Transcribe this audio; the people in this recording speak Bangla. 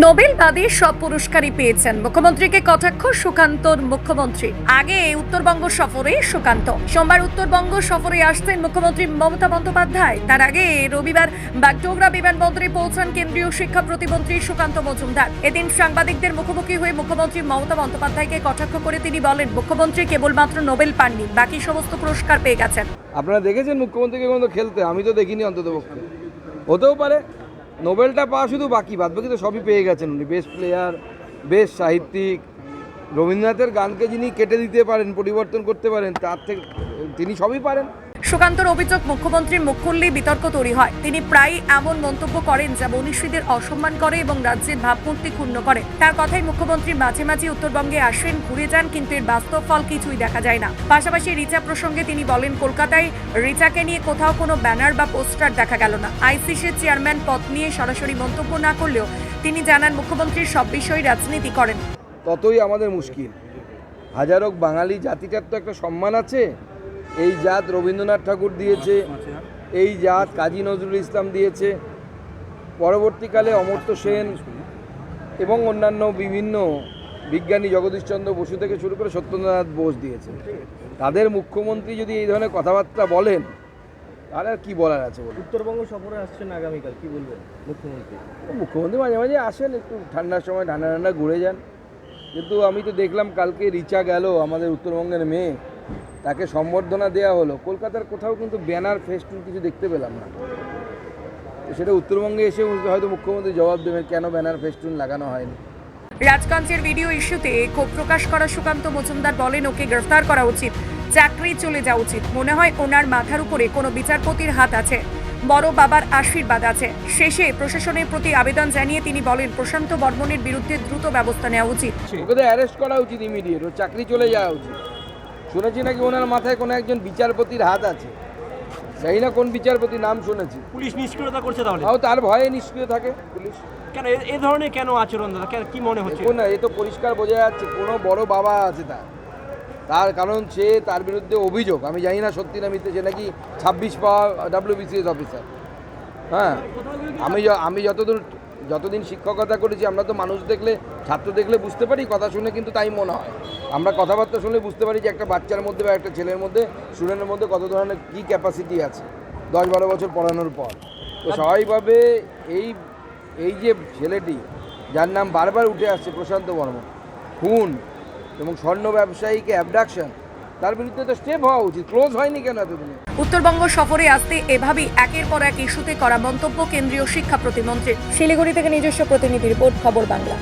নোবেল বাদে সব পুরস্কারই পেয়েছেন মুখ্যমন্ত্রীকে কটাক্ষ সুকান্তর মুখ্যমন্ত্রী। আগে উত্তরবঙ্গ সফরে সুকান্ত। সোমবার উত্তরবঙ্গ সফরে আসছেন মুখ্যমন্ত্রী মমতা বন্দ্যোপাধ্যায়। তার আগে রবিবার বাগডোগরা বিমানবন্দরে পৌঁছান কেন্দ্রীয় শিক্ষা প্রতিমন্ত্রী সুকান্ত মজুমদার। এদিন সাংবাদিকদের মুখোমুখি হয়ে মুখ্যমন্ত্রী মমতা বন্দ্যোপাধ্যায়কে কটাক্ষ করে তিনি বলেন, মুখ্যমন্ত্রী কেবলমাত্র নোবেল পাননি, বাকি সমস্ত পুরস্কার পেয়ে গেছেন। আপনারা দেখেছেন মুখ্যমন্ত্রীকে খেলতে? আমি তো দেখিনি অন্তত হতেও পারে। নোবেলটা পাওয়া শুধু বাকি বাদ বাকি তো সবই পেয়ে গেছেন উনি। বেস্ট প্লেয়ার বেস্ট সাহিত্যিক, রবীন্দ্রনাথের গানকে যিনি কেটে দিতে পারেন, পরিবর্তন করতে পারেন, তার থেকে তিনি সবই পারেন। সুকান্তর অভিযোগ মুখ্যমন্ত্রীর মুখ খুললেই বিতর্ক তৈরি হয়। তিনি প্রায়ই এমন মন্তব্য করেন যা মনীষীদের অসম্মান করে এবং রাজ্যের ভাবমূর্তি ক্ষুণ্ণ করে। তার কথাই মুখ্যমন্ত্রী মাঝে মাঝে উত্তরবঙ্গে আসেন, ঘুরে যান, কিন্তু এর বাস্তব ফল কিছুই দেখা যায় না। পাশাপাশি রিচা প্রসঙ্গে তিনি বলেন, কলকাতায় রিচাকে নিয়ে কোথাও কোনো ব্যানার বা পোস্টার দেখা গেল না। আইসিসির চেয়ারম্যান পদ নিয়ে সরাসরি মন্তব্য না করলেও তিনি জানান, মুখ্যমন্ত্রীর সব বিষয়ে রাজনীতি করেন। ততই আমাদের মুশকিল। হাজারো বাঙালি জাতিটার তো একটা সম্মান আছে। এই জাত রবীন্দ্রনাথ ঠাকুর দিয়েছে এই জাত কাজী নজরুল ইসলাম দিয়েছে পরবর্তীকালে অমর্ত্য সেন এবং অন্যান্য বিভিন্ন বিজ্ঞানী জগদীশচন্দ্র বসু থেকে শুরু করে সত্যেন্দ্রনাথ বোস দিয়েছে। তাদের মুখ্যমন্ত্রী যদি এই ধরনের কথাবার্তা বলেন তাহলে আর কী বলার আছে বলুন? উত্তরবঙ্গ সফরে আসছেন আগামীকাল কি বলবেন মুখ্যমন্ত্রী? মুখ্যমন্ত্রী মাঝে মাঝে আসেন একটু ঠান্ডার সময় ঠান্ডা ঠান্ডা ঘুরে যান। কিন্তু আমি তো দেখলাম কালকে রিচা গেল আমাদের উত্তরবঙ্গের মেয়ে। তাকে সম্বর্ধনা দেওয়া হলো। কলকাতার কোথাও কিন্তু ব্যানার ফেস্টুন কিছু দেখতে পেলাম না। তো সেটা উত্তরবঙ্গে এসে হয়তো মুখ্যমন্ত্রী জবাব দেবেন কেন ব্যানার ফেস্টুন লাগানো হয়নি? রাজকাঞ্চের ভিডিও ইস্যুতে ক্ষোভ প্রকাশ করা সুকান্ত মজুমদার বলেন ওকে গ্রেফতার করা উচিত। চাকরি চলে যাওয়া উচিত। মনে হয় ওনার মাথার উপরে কোনো বিচারপতির হাত আছে। বড় বাবার আশীর্বাদ আছে। শেষে প্রশাসনের প্রতি আবেদন জানিয়ে তিনি বলেন প্রশান্ত বর্মনের বিরুদ্ধে দ্রুত ব্যবস্থা নেওয়া উচিত। ওকে অ্যারেস্ট করা উচিত ইমিডিয়েট ও চাকরি চলে যাওয়া উচিত। শুনেছি নাকি ওনার মাথায় কোনো একজন বিচারপতির হাত আছে? জানি না কোন বিচারপতি নাম শুনেছি। পুলিশ নিষ্ক্রিয়তা করছে তাহলে? তাও তার ভয়ে নিষ্ক্রিয় থাকে পুলিশ। কেন এ- ধরনের কেন আচরণ দাদা? কেন কি মনে হচ্ছে? না এ তো পরিষ্কার বোঝা যাচ্ছে কোনো বড় বাবা আছে তার। তার কারণ সে তার বিরুদ্ধে অভিযোগ আমি জানি না সত্যি না মিথ্যে সে নাকি ছাব্বিশ পাওয়া ডাব্লিউবিসিএস অফিসার হ্যাঁ আমি আমি যতদূর যতদিন শিক্ষকতা করেছি আমরা তো মানুষ দেখলে ছাত্র দেখলে বুঝতে পারি কথা শুনে কিন্তু তাই মনে হয়। আমরা কথাবার্তা শুনলে বুঝতে পারি যে একটা বাচ্চার মধ্যে বা একটা ছেলের মধ্যে স্টুডেন্টের মধ্যে কত ধরনের কী ক্যাপাসিটি আছে দশ বারো বছর পড়ানোর পর। তো স্বাভাবিকভাবে এই এই যে ছেলেটি যার নাম বারবার উঠে আসছে প্রশান্ত বর্মন খুন এবং স্বর্ণ ব্যবসায়ীকে অ্যাবডাকশন তার বিরুদ্ধে তো স্টেপ হওয়া উচিত। ক্লোজ হয়নি কেন এতদিনে? উত্তরবঙ্গ সফরে আসতে এভাবেই একের পর এক ইস্যুতে করা মন্তব্য কেন্দ্রীয় শিক্ষা প্রতিমন্ত্রী শিলিগুড়ি থেকে নিজস্ব প্রতিনিধি রিপোর্ট খবর বাংলা।